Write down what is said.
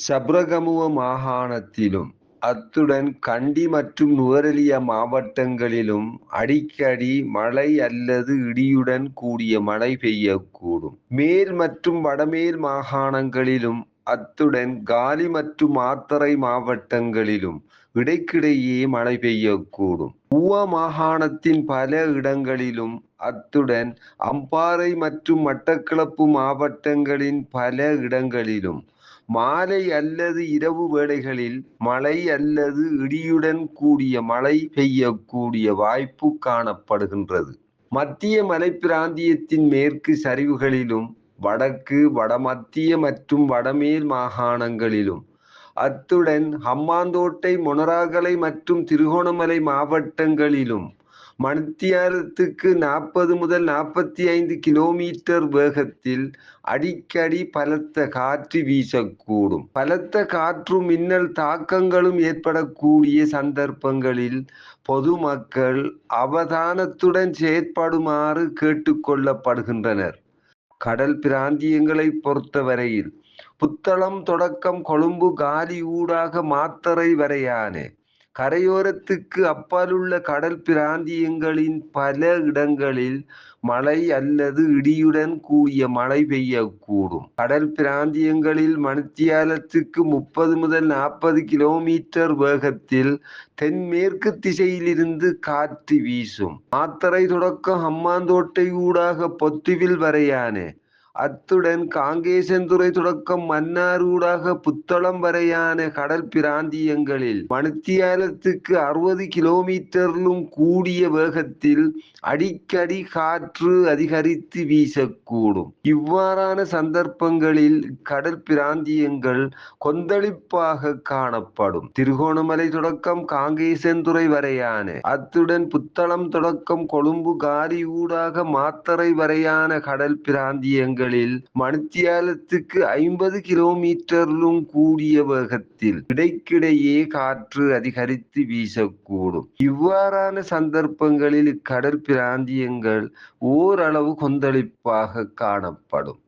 சப்ரகமுவ மாகாணத்திலும் அத்துடன் கண்டி மற்றும் நுவரெலியா மாவட்டங்களிலும் அடிக்கடி மழை அல்லது இடியுடன் கூடிய மழை பெய்யக்கூடும். மேல் மற்றும் வடமேல் மாகாணங்களிலும் அத்துடன் காலி மற்றும் மாத்தறை மாவட்டங்களிலும் இடைக்கிடையே மழை பெய்யக்கூடும். ஊவா மாகாணத்தின் பல இடங்களிலும் அத்துடன் அம்பாறை மற்றும் மட்டக்களப்பு மாவட்டங்களின் பல இடங்களிலும் மாலை அல்லது இரவு வேளைகளில் மழை அல்லது இடியுடன் கூடிய மழை பெய்யக்கூடிய வாய்ப்பு காணப்படுகின்றது. மத்திய மலைப்பிராந்தியத்தின் மேற்கு சரிவுகளிலும் வடக்கு, வடமத்திய மற்றும் வடமேல் மாகாணங்களிலும் அத்துடன் ஹம்மாந்தோட்டை மொனராகலை மற்றும் திருகோணமலை மாவட்டங்களிலும் மணித்தியாலத்துக்கு நாற்பது முதல் நாற்பத்தி ஐந்து கிலோமீட்டர் வேகத்தில் அடிக்கடி பலத்த காற்று வீசக்கூடும். பலத்த காற்றும் மின்னல் தாக்கங்களும் ஏற்படக்கூடிய சந்தர்ப்பங்களில் பொதுமக்கள் அவதானத்துடன் செயற்படுமாறு கேட்டுக்கொள்ளப்படுகின்றனர் கடல் பிராந்தியங்களை பொறுத்தவரையில் புத்தளம் தொடக்கம் கொழும்பு காலி ஊடாக மாத்தறை வரையான கரையோரத்துக்கு அப்பாலுள்ள கடல் பிராந்தியங்களின் பல இடங்களில் மழை அல்லது இடியுடன் கூடிய மழை பெய்யக்கூடும். கடல் பிராந்தியங்களில் மணித்தியாலத்துக்கு முப்பது முதல் நாற்பது கிலோமீட்டர் வேகத்தில் தென்மேற்கு திசையிலிருந்து காற்று வீசும். மாத்தரை தொடக்கம் ஹம்மாந்தோட்டை ஊடாக பொத்துவில் வரையான அத்துடன் காங்கேசன்துறை தொடக்கம் மன்னாரூடாக புத்தளம் வரையான கடல் பிராந்தியங்களில் மணித்தியாலத்துக்கு அறுபது கிலோமீட்டரிலும் கூடிய வேகத்தில் அடிக்கடி காற்று அதிகரித்து வீசக்கூடும். இவ்வாறான சந்தர்ப்பங்களில் கடல் பிராந்தியங்கள் கொந்தளிப்பாக காணப்படும். திருகோணமலை தொடக்கம் காங்கேசன்துறை வரையான அத்துடன் புத்தளம் தொடக்கம் கொழும்பு காலி ஊடாக மாத்தறை வரையான கடல் பிராந்தியங்கள் பிராந்தியங்களில் மணித்தியாலத்துக்கு ஐம்பது கிலோமீட்டரிலும் கூடிய வேகத்தில் இடைக்கிடையே காற்று அதிகரித்து வீசக்கூடும். இவ்வாறான சந்தர்ப்பங்களில் இக்கடல் பிராந்தியங்கள் ஓரளவு கொந்தளிப்பாக காணப்படும்.